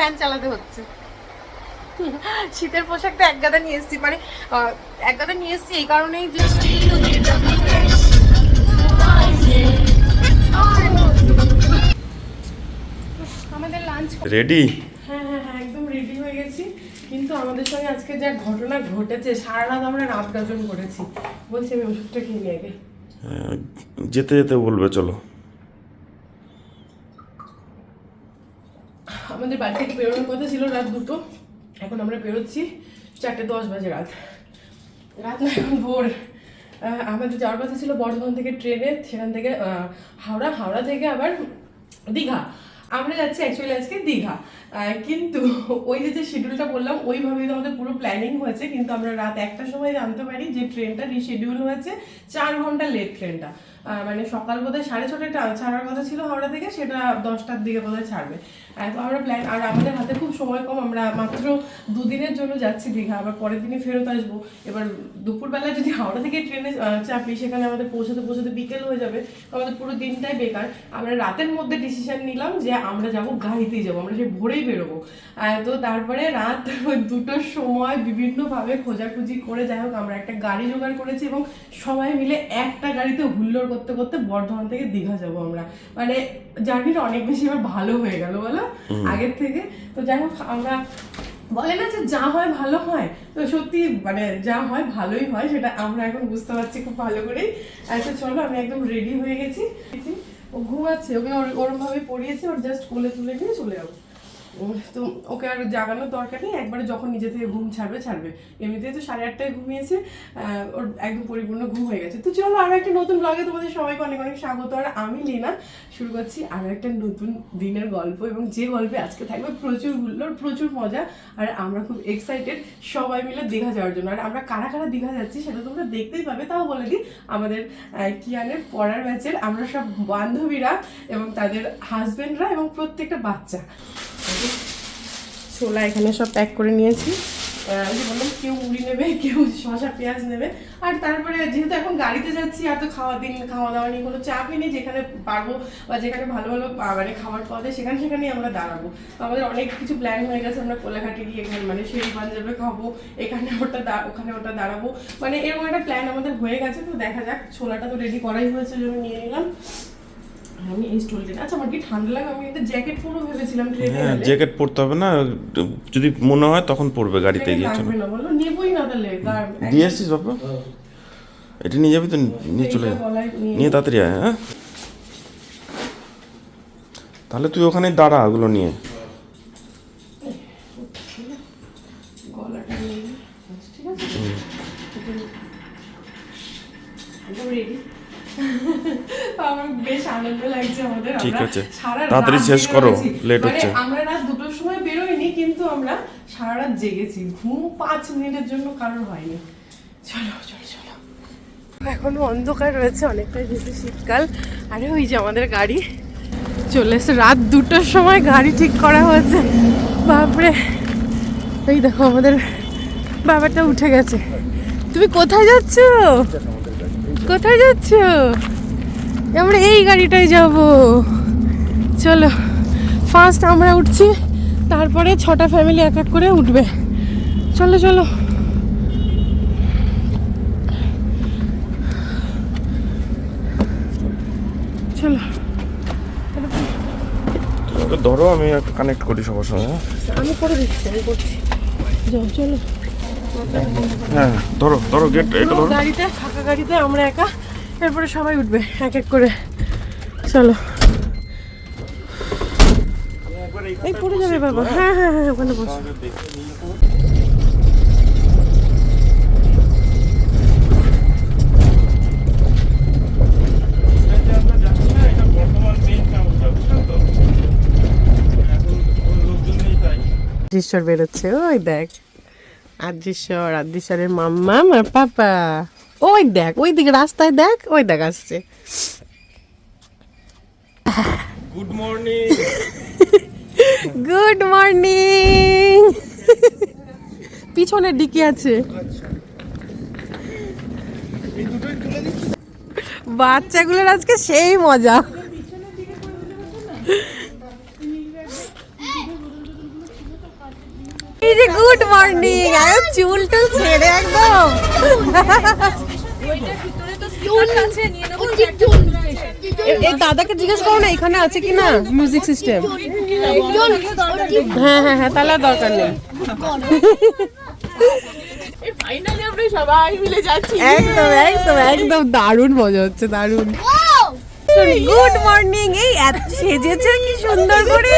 Fan চালাতে হচ্ছে। শীতের পোশাকটা এক গাদা নিয়ে এসেছি মানে এক গাদা নিয়ে এসেছি এই কারণেই যে আমাদের লাঞ্চ রেডি হ্যাঁ হ্যাঁ হ্যাঁ একদম রেডি হয়ে গেছি। কিন্তু আমাদের সঙ্গে আজকে যা ঘটনা ঘটেছে সারা রাত আমরা রাত গাজন করেছি। বলছি আমি ওষুধটা খেয়ে আগে। যেতে যেতে বলবে চলো। আমাদের বাড়ি থেকে বেরোনোর কথা ছিল রাত দুটো। এখন আমরা বেরোচ্ছি চারটে দশ বাজে রাত। রাত না, এখন ভোর। আমাদের যাওয়ার কথা ছিল বর্ধমান থেকে ট্রেনে, সেখান থেকে হাওড়া হাওড়া থেকে আবার দীঘা। আমরা যাচ্ছি অ্যাকচুয়ালি আজকে দীঘা। কিন্তু ওই যে যে শিডিউলটা বললাম, ওইভাবেই তো আমাদের পুরো প্ল্যানিং হয়েছে, কিন্তু আমরা রাত একটার সময় জানতে পারি যে ট্রেনটা রিশিডিউল হয়েছে, চার ঘণ্টা লেট ট্রেনটা মানে সকাল বোধহয় সাড়ে ছটায় টা- ছাড়ার কথা ছিল হাওড়া থেকে, সেটা দশটার দিকে বোধহয় ছাড়বে। তো আমরা প্ল্যান আর আমাদের হাতে খুব সময় কম, আমরা মাত্র দুদিনের জন্য যাচ্ছি দীঘা, আবার পরের দিনই ফেরত আসব। এবার দুপুরবেলা যদি হাওড়া থেকে ট্রেনে চাপি, সেখানে আমাদের পৌঁছাতে পৌঁছাতে বিকেল হয়ে যাবে, তো আমাদের পুরো দিনটাই বেকার। আমরা রাতের মধ্যে ডিসিশন নিলাম যে আমরা যাব গাড়িতেই যাব, আমরা সে ভোরেই বেরোবো। তো তারপরে রাত দুটোর সময় বিভিন্নভাবে খোঁজাখুঁজি করে যাই হোক, আমরা একটা গাড়ি জোগাড় করেছি এবং সবাই মিলে একটা গাড়িতে হুল্লোড় করতে করতে বর্ধমান থেকে দীঘা যাব আমরা। মানে জার্নিটা অনেক বেশি এবার ভালো হয়ে গেল বলো? আগের থেকে। তো যাই হোক আমরা বলে না যে যা হয় ভালো হয়। তো সত্যি মানে যা হয় ভালোই হয় সেটা আমরা এখন বুঝতে পারছি খুব ভালো করেই। আচ্ছা চলো আমি একদম রেডি হয়ে গেছি। ও ঘুমাচ্ছে ওকে ওর- ওরম ভাবে পড়িয়েছি ওর জাস্ট কোলে তুলে নিয়ে চলে যাব। তো ওকে আর জাগানোর দরকার নেই, একবারে যখন নিজে থেকে ঘুম ছাড়বে ছাড়বে। এমনিতেই তো সাড়ে আটটায় ঘুমিয়েছে ওর একদম পরিপূর্ণ ঘুম হয়ে গেছে। তো চলো আরও একটা নতুন ব্লগে তোমাদের সবাইকে অনেক অনেক স্বাগত। আর আমি লীনা, শুরু করছি আরও একটা নতুন দিনের গল্প এবং যে গল্পে আজকে থাকবে প্রচুর হুল্লোড় প্রচুর মজা। আর আমরা খুব এক্সাইটেড সবাই মিলে দীঘা যাওয়ার জন্য। আর আমরা কারা কারা দীঘা যাচ্ছি সেটা তোমরা দেখতেই পাবে, তাও বলে দিই। আমাদের কিয়ানের পড়ার ব্যাচের আমরা সব বান্ধবীরা এবং তাদের হাজবেন্ডরা এবং প্রত্যেকটা বাচ্চা। ছোলা এখানে সব প্যাক করে নিয়েছি। বললাম, কেউ মুড়ি নেবে, কেউ শসা, পেঁয়াজ নেবে। আর তারপরে যেহেতু এখন গাড়িতে যাচ্ছি, আর তো খাওয়া দিন, খাওয়া দাওয়া নিয়ে কোনো চাপই নেই, যেখানে পারব বা যেখানে ভালো ভালো মানে খাবার পাওয়া যায়, সেখানে সেখানেই আমরা দাঁড়াবো। তো আমাদের অনেক কিছু প্ল্যান হয়ে গেছে, আমরা কোলাঘাটে গিয়ে এখানে মানে সেই পাঞ্জাবে খাব, এখানে ওটা দা- ওখানে ওটা দাঁড়াবো। মানে এরকম একটা প্ল্যান আমাদের হয়ে গেছে, তো দেখা যাক, ছোলাটা তো রেডি করাই হয়েছে জন্য নিয়ে নিলাম। আমি এই স্টোলটা আচ্ছা আমার কি ঠান্ডা লাগে আমি একটা জ্যাকেট পরবো ভেবেছিলাম ট্রেনে হ্যাঁ জ্যাকেট পরতে হবে না যদি মনে হয় তখন পরবে গাড়িতে গিয়ে চলো। না বলো নেবই না তাহলে দিয়ে আসছিস বাবা এটা নিয়ে যাবি তো নিয়ে চলে নিয়ে- তাড়াতাড়ি আয় হ্যাঁ? তাহলে তুই ওখানে দাঁড়া ওগুলো নিয়ে। নে। ঠিক আছে? আমার বেশ আনন্দ লাগছে আমাদের ঠিক আছে। তাড়াতাড়ি শেষ করো, late মানে হচ্ছে। আমরা রাত দুটোর সময় বেরোইনি কিন্তু আমরা সারা রাত জেগেছি। ঘুম পাঁচ মিনিটের জন্য কারোর হয়নি। চলো চলো চলো। এখনও অন্ধকার রয়েছে অনেকটাই যেহেতু শীতকাল। আরে ওই যে আমাদের গাড়ি। চলে এসে রাত দুটোর সময় গাড়ি ঠিক করা হয়েছে। বাপরে। এই দেখো আমাদের বাবাটা উঠে গেছে। তুমি কোথায় যাচ্ছ? কোথায় যাচ্ছ? আমরা এই গাড়িটায় যাব। চলো ফার্স্ট আমরা উঠছি তারপরে ছটা ফ্যামিলি এক এক করে উঠবে। চলো চলো। চলো। ধরো আমি একটু কানেক্ট করি সবার সঙ্গে? আমি করে দিচ্ছি আমি করছি। যাও চলো। হ্যাঁ ধরো ধরো গেট এটা ধরো। গাড়িতে ফাঁকা গাড়িতে আমরা একা এরপরে সবাই উঠবে এক এক করে। চলো। এই পড়ে যাবে বাবা। হ্যাঁ হ্যাঁ হ্যাঁ ওখানে বসো। আদিশ্বর বেরোচ্ছে ওই দেখ। আদিশ্বর আদিশ্বরের মাম্মা আর পাপা। ওই দেখ ওই দিকে রাস্তায় দেখ ওই দেখ আসছে। গুড মর্নিং গুড মর্নিং পিছনে ডিকি আছে। বাচ্চাগুলোর আজকে সেই মজা এই যে গুড মর্নিং আর চুল টুল ছেড়ে একদম। এই দাদাকে জিজ্ঞেস করো না এখানে আছে কি না মিউজিক সিস্টেম হ্যাঁ হ্যাঁ হ্যাঁ তাহলে আর দরকার নেই। সবাই মিলে যাচ্ছি একদম একদম একদম দারুণ মজা হচ্ছে দারুণ। গুড মর্নিং এই এত সেজেছে কি সুন্দর করে?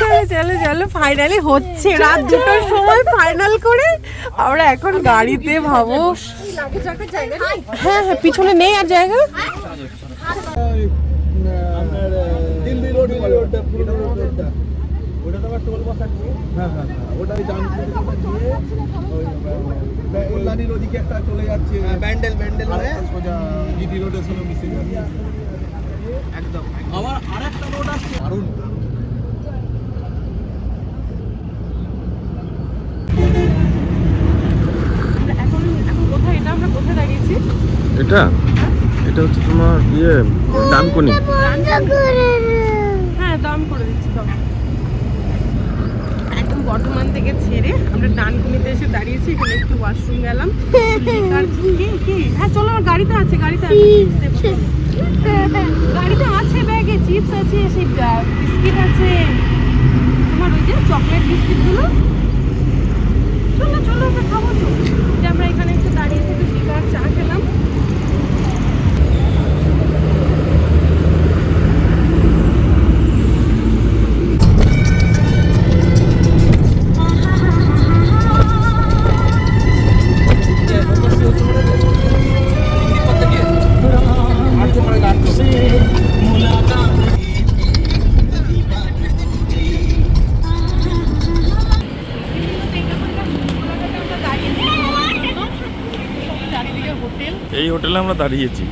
চলো চলো চলো ফাইনালি হচ্ছে। রাত দুটোর সময় ফাইনাল করে আমরা এখন গাড়িতে ভাবো। হ্যাঁ হ্যাঁ পিছনে নেই আর জায়গা। দিল্লি রোড রোডটা পুরো রোডটা ওটা তো আবার টোল বসাচ্ছে হ্যাঁ হ্যাঁ হ্যাঁ ওটা ওই ডান দিকে দিয়ে ওই কল্যাণীর ওদিকে একটা চলে যাচ্ছে ব্যান্ডেল ব্যান্ডেল হয়ে সোজা জিটি রোডের সঙ্গে মিশে যাচ্ছে একদম আমার আরেকটা রোড আছে দারুণ এখন এখন কোথায় এটা আমরা কোথায় দাঁড়িয়েছি এটা? এটা হচ্ছে তোমার ইয়ে ডানকুনি হ্যাঁ দাম করে দিচ্ছি, দাম। একদম বর্ধমান থেকে ছেড়ে আমরা ডানকুনিতে এসে দাঁড়িয়েছি, এখানে একটু ওয়াশরুম হ্যাঁ চলো, আমার আছে, গাড়িতে আছে আছে ব্যাগে চিপস আছে, সেই বিস্কিট আছে। তোমার ওই যে চকলেট বিস্কিটগুলো চলো চলো খাব তো। আমরা এখানে একটু দাঁড়িয়ে থেকে চা খেলাম। আমরা দাঁড়িয়েছি।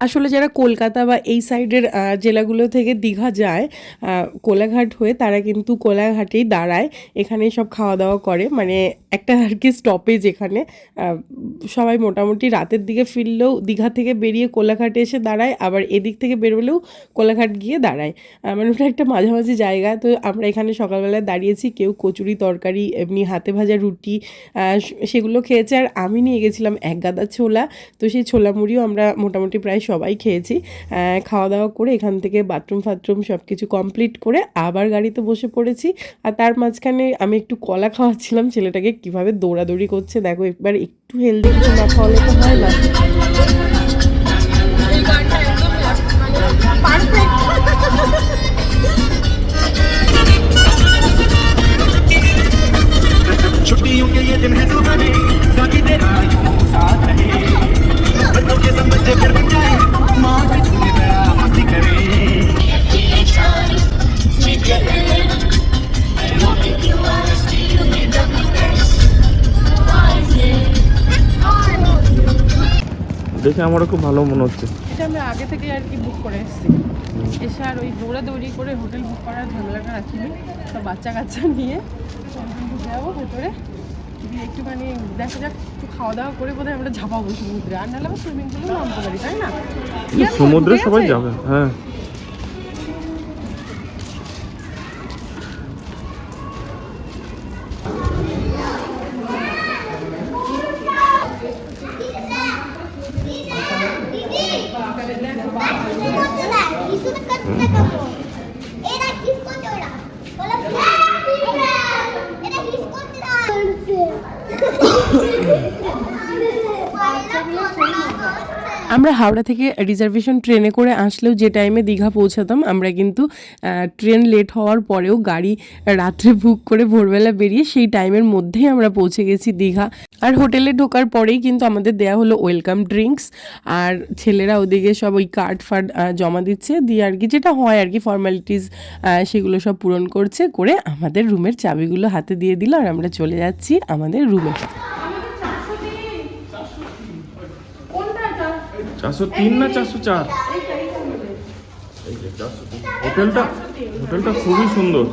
আসলে যারা কলকাতা বা এই সাইডের জেলাগুলো থেকে দীঘা যায় কোলাঘাট হয়ে তারা কিন্তু কোলাঘাটেই দাঁড়ায়, এখানে সব খাওয়া দাওয়া করে। মানে একটা আর কি স্টপেজ এখানে। সবাই মোটামুটি রাতের দিকে ফিরলেও দীঘা থেকে বেরিয়ে কোলাঘাটে এসে দাঁড়ায়, আবার এদিক থেকে বেরোলেও কোলাঘাট গিয়ে দাঁড়ায়। মানে ওটা একটা মাঝামাঝি জায়গা। তো আমরা এখানে সকালবেলায় দাঁড়িয়েছি, কেউ কচুরি তরকারি, এমনি হাতে ভাজা রুটি সেগুলো খেয়েছে। আর আমি নিয়ে গেছিলাম এক গাদা ছোলা। তো সেই ছোলা মুড়িও আমরা মোটামুটি প্রায় সবাই খেয়েছি। খাওয়া দাওয়া করে এখান থেকে বাথরুম ফাথরুম সব কিছু কমপ্লিট করে আবার গাড়িতে বসে পড়েছি। আর তার মাঝখানে আমি একটু কলা খাওয়াচ্ছিলাম, ছেলেটাকে কীভাবে দৌড়াদৌড়ি করছে দেখো, এবার একটু হেলদি কিছু না খাওয়ালে তো হয় না। দেখে আমারও খুব ভালো মনে হচ্ছে। এটা আমরা আগে থেকে আর কি বুক করে এসেছি। এসে আর ওই দৌড়াদৌড়ি করে হোটেল বুক করার ঝামেলাটা রাখিনি। সব বাচ্চা কাচ্চা নিয়ে যাব ভেতরে। গিয়ে একটুখানি দেখা যাক একটু খাওয়া দাওয়া করে বোধহয় আমরা ঝাপাবো সমুদ্রে। আর নাহলে আবার সুইমিং পুলে নামতে পারি তাই না? সমুদ্রে সবাই যাবে হ্যাঁ এরা কিস করছে ওরা বলে এরা কিস করছে না আমরা হাওড়া থেকে রিজার্ভেশন ট্রেনে করে আসলেও যে টাইমে দীঘা পৌঁছাতাম, আমরা কিন্তু ট্রেন লেট হওয়ার পরেও গাড়ি রাত্রে বুক করে ভোরবেলা বেরিয়ে সেই টাইমের মধ্যেই আমরা পৌঁছে গেছি দীঘা। আর হোটেলে ঢোকার পরেই কিন্তু আমাদের দেয়া হলো ওয়েলকাম ড্রিঙ্কস আর ছেলেরা ওদিকে সব ওই কার্ড ফার্ড জমা দিচ্ছে। দিয়ে আর কি যেটা হয় আর কি ফর্মালিটিস সেগুলো সব পূরণ করছে, করে আমাদের রুমের চাবিগুলো হাতে দিয়ে দিল, আর আমরা চলে যাচ্ছি আমাদের রুমে চারশো তিন না চারশো চার? চারশো হোটেলটা হোটেলটা খুবই সুন্দর।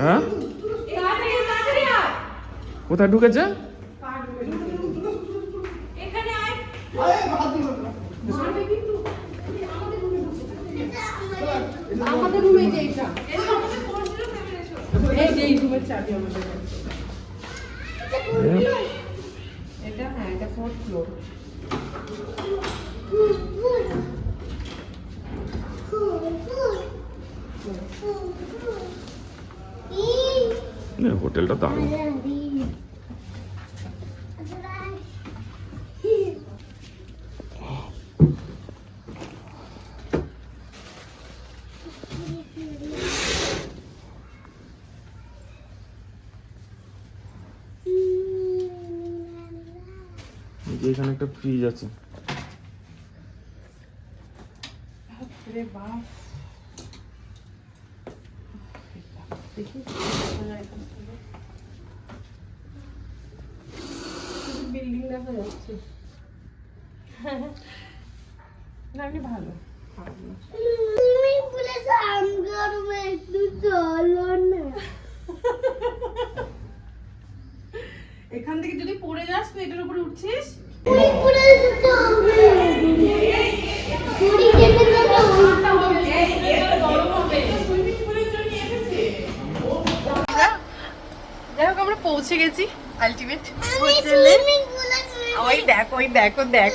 হ্যাঁ? কোথায় ঢুকেছে? আমাদের রুমে যে এইটা এই যে এই রুমের চাবি আমাদের ফোর্থ ফ্লোর হোটেলটা দারুণ এই যে এখানে একটা ফ্রিজ আছে। রে বিল্ডিং দেখা যাচ্ছে। না ভালো। না। তুমি বলে সামগার মে একটু চলো না। এখান থেকে যদি পড়ে যাস তুই এটার উপরে উঠছিস? পৌঁছে গেছি আলটিমেট সুইমিং ওই দেখ ওই দেখো দেখ।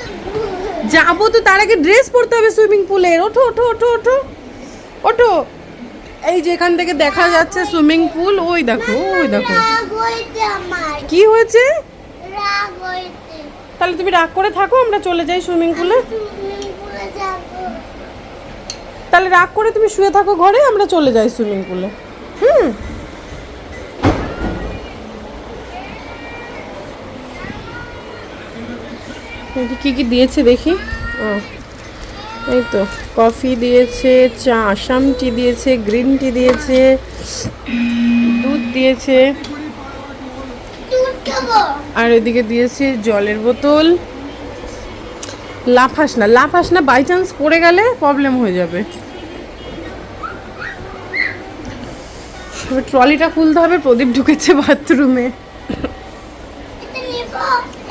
যাব তো তার আগে ড্রেস পরতে হবে সুইমিং পুলের ওঠো ওঠো ওঠো ওঠো। ওঠো। এই যে এখান থেকে দেখা যাচ্ছে সুইমিং পুল ওই দেখো ওই দেখো। কি হয়েছে? রাগ হয়েছে। তাহলে তুমি রাগ করে থাকো, আমরা চলে যাই সুইমিং পুলে তাহলে রাগ করে তুমি শুয়ে থাকো ঘরে, আমরা চলে যাই সুইমিং পুলে হুম? কি কি দিয়েছে দেখি। ও, এই তো, কফি দিয়েছে, চা, আসাম টি দিয়েছে গ্রিন টি দিয়েছে, দুধ দিয়েছে। আর এদিকে দিয়েছি জলের বোতল। লাফাস না লাফাস না বাই চান্স পড়ে গেলে প্রবলেম হয়ে যাবে। এবার ট্রলিটা খুলতে হবে প্রদীপ ঢুকেছে বাথরুমে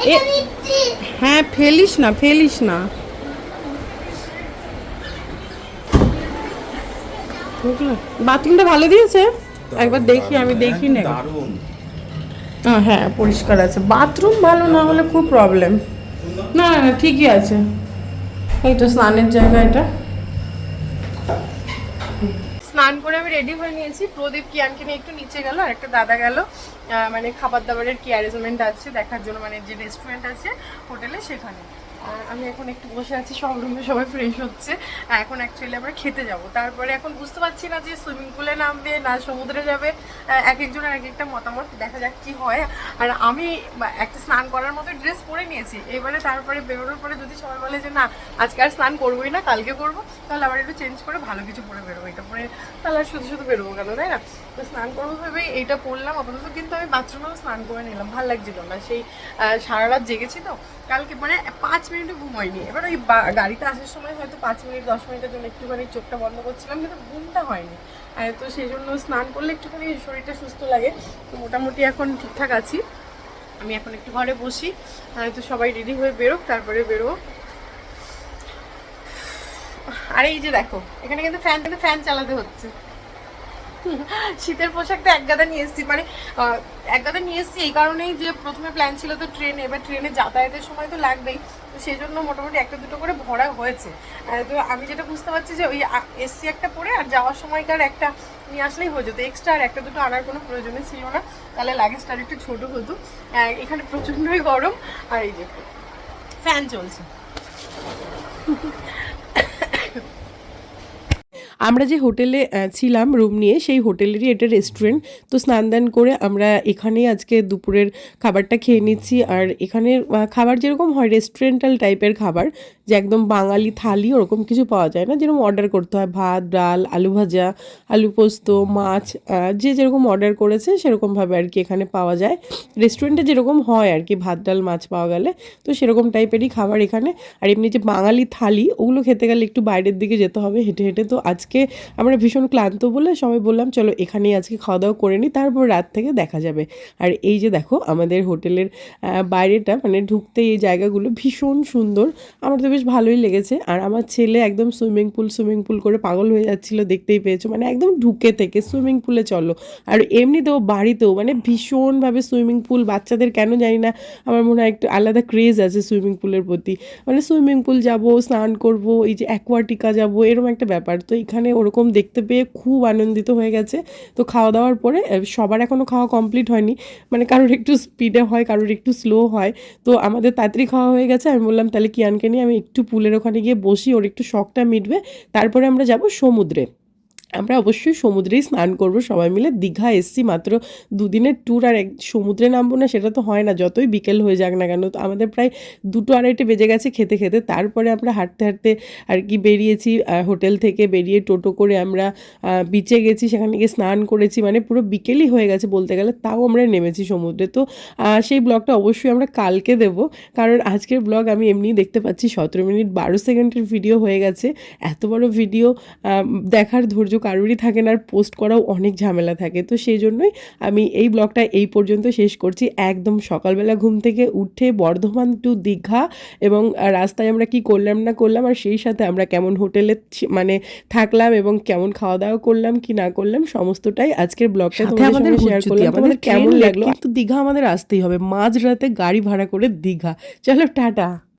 এ- হ্যাঁ ফেলিস না ফেলিস না। বাথরুমটা ভালো দিয়েছে? একবার দেখি আমি দেখি না। হ্যাঁ পরিষ্কার আছে। বাথরুম ভালো না হলে খুব প্রবলেম না না, ঠিকই আছে। এইটা স্নানের জায়গা এটা। স্নান করে আমি রেডি হয়ে নিয়েছি। প্রদীপ কিয়ানকে নিয়ে একটু নিচে গেল, আর একটা দাদা গেল। মানে খাবার দাবারের কি অ্যারেঞ্জমেন্ট আছে দেখার জন্য মানে যে রেস্টুরেন্ট আছে, হোটেলে সেখানে। আর আমি এখন একটু বসে আছি, সব রুমে সবাই ফ্রেশ হচ্ছে। এখন অ্যাকচুয়ালি আমরা খেতে যাব। তারপরে এখন বুঝতে পারছি না যে সুইমিং পুলে নামবে না সমুদ্রে যাবে। এক একজনের এক একটা মতামত, দেখা যাক কি হয়। আর আমি একটা স্নান করার মতো ড্রেস পরে নিয়েছি। এবারে তারপরে বেরোনোর পরে যদি সবাই বলে যে না, আজকে আর স্নান করবোই না, কালকে করব, তাহলে আবার একটু চেঞ্জ করে ভালো কিছু পরে বেরোবো। এটা পরে তাহলে আর শুধু শুধু বেরোবো কেন, তাই না? তো স্নান করব ভেবে এইটা পরলাম আপাতত কিন্তু আমি বাথরুমেও স্নান করে নিলাম। ভালো লাগছিল না। সেই সারা রাত জেগেছি তো। কালকে মানে পাঁচ মিনিটও ঘুমাইনি এবার ওই গাড়িতে আসার সময় হয়তো পাঁচ মিনিট, দশ মিনিটের জন্য একটুখানি চোখটা বন্ধ করছিলাম, কিন্তু ঘুমটা হয়নি। তো সেই জন্য স্নান করলে একটুখানি শরীরটা সুস্থ লাগে। তো মোটামুটি এখন ঠিকঠাক আছি। আমি এখন একটু ঘরে বসি। তো সবাই রেডি হয়ে বেরোক, তারপরে বেরোবো। আর এই যে দেখো, এখানে কিন্তু ফ্যান কিন্তু ফ্যান চালাতে হচ্ছে। শীতের পোশাকটা এক গাদা নিয়ে এসেছি। মানে আহ, এক গাদা নিয়ে এসেছি এই কারণেই যে প্রথমে প্ল্যান ছিল তো ট্রেনে এবার ট্রেনে যাতায়াতের সময় তো লাগবেই। তো সেই জন্য মোটামুটি একটা দুটো করে ভরা হয়েছে। তো আমি যেটা বুঝতে পারছি যে ওই এসছি একটা পরে আর যাওয়ার সময়কার একটা নিয়ে আসলেই হয়ে যেত। এক্সট্রা আর একটা দুটো আনার কোনো প্রয়োজনই ছিল না। তাহলে লাগেজটা আর একটু ছোটো হতো। এখানে প্রচণ্ডই গরম। আর এই যে ফ্যান চলছে। আমরা যে হোটেলে ছিলাম রুম নিয়ে, সেই হোটেলেরই এটা রেস্টুরেন্ট তো স্নান দান করে আমরা এখানেই আজকে দুপুরের খাবারটা খেয়ে নিচ্ছি। আর এখানের খাবার যেরকম হয় রেস্টুরেন্টাল টাইপের খাবার, যে একদম বাঙালি থালি, ওরকম কিছু পাওয়া যায় না। যেরকম অর্ডার করতে হয়, ভাত, ডাল, আলু ভাজা, আলু পোস্ত, মাছ যে যেরকম অর্ডার করেছে সেরকমভাবে আর কি এখানে পাওয়া যায়। রেস্টুরেন্টে যেরকম হয় আর কি, ভাত, ডাল, মাছ পাওয়া গেলে, তো সেরকম টাইপেরই খাবার এখানে। আর এমনি যে বাঙালি থালি, ওগুলো খেতে গেলে একটু বাইরের দিকে যেতে হবে, হেঁটে হেঁটে। তো আজকে আজকে আমরা ভীষণ ক্লান্ত বলে সবাই বললাম, চলো এখানেই আজকে খাওয়া দাওয়া করে নিই, তারপর রাত থেকে দেখা যাবে। আর এই যে দেখো, আমাদের হোটেলের বাইরেটা মানে ঢুকতে এই জায়গাগুলো ভীষণ সুন্দর। আমার তো বেশ ভালোই লেগেছে। আর আমার ছেলে একদম সুইমিং পুল সুইমিং পুল করে পাগল হয়ে যাচ্ছিল, দেখতেই পেয়েছ? মানে একদম ঢুকে থেকে সুইমিং পুলে চলো। আর এমনিতেও বাড়িতেও মানে ভীষণভাবে সুইমিং পুল, বাচ্চাদের কেন জানি না, আমার মনে হয় একটু আলাদা ক্রেজ আছে সুইমিং পুলের প্রতি। মানে সুইমিং পুল যাব, স্নান করব, এই যে অ্যাকোয়াটিকা যাব এরকম একটা ব্যাপার। তো এখানে ওরকম দেখতে পেয়ে খুব আনন্দিত হয়ে গেছে। তো খাওয়া দাওয়ার পরে সবার এখনও খাওয়া কমপ্লিট হয়নি। মানে কারোর একটু স্পিডে হয়, কারোর একটু স্লো হয়। তো আমাদের তাড়াতাড়ি খাওয়া হয়ে গেছে। আমি বললাম, তাহলে কিয়ানকে নিয়ে আমি একটু পুলের ওখানে গিয়ে বসি, ওর একটু শখটা মিটবে। তারপরে আমরা যাব সমুদ্রে। আমরা অবশ্যই সমুদ্রেই স্নান করব, সবাই মিলে দীঘা এসছি মাত্র দুদিনের ট্যুর আর এক, সমুদ্রে নামবো না সেটা তো হয় না, যতই বিকেল হয়ে যাক না কেন, তো আমাদের প্রায় দুটো আড়াইটে বেজে গেছে খেতে খেতে, তারপরে আমরা হাঁটতে হাঁটতে আর কি বেরিয়েছি হোটেল থেকে বেরিয়ে টোটো করে আমরা বিচে গেছি, সেখানে গিয়ে স্নান করেছি মানে পুরো বিকেলই হয়ে গেছে বলতে গেলে, তাও আমরা নেমেছি সমুদ্রে, তো সেই ব্লগটা অবশ্যই আমরা কালকে দেব, কারণ আজকের ব্লগ আমি এমনিই দেখতে পাচ্ছি, সতেরো মিনিট বারো সেকেন্ডের ভিডিও হয়ে গেছে, এত বড় ভিডিও দেখার ধৈর্য কারোরই থাকে না আর পোস্ট করাও অনেক ঝামেলা থাকে। তো সেই জন্যই আমি এই ব্লগটা এই পর্যন্ত শেষ করছি। একদম সকালবেলা ঘুম থেকে উঠে বর্ধমান টু দীঘা এবং রাস্তায় আমরা কি করলাম না করলাম আর সেই সাথে আমরা কেমন হোটেলে মানে থাকলাম এবং কেমন খাওয়া দাওয়া করলাম কি না করলাম সমস্তটাই আজকের ব্লগটা সাথে তোমাদের সঙ্গে শেয়ার করলাম। তোমাদের কেমন লাগল? কিন্তু দীঘা আমাদের আসতেই হবে। মাঝরাতে গাড়ি ভাড়া করে দীঘা। চলো টাটা।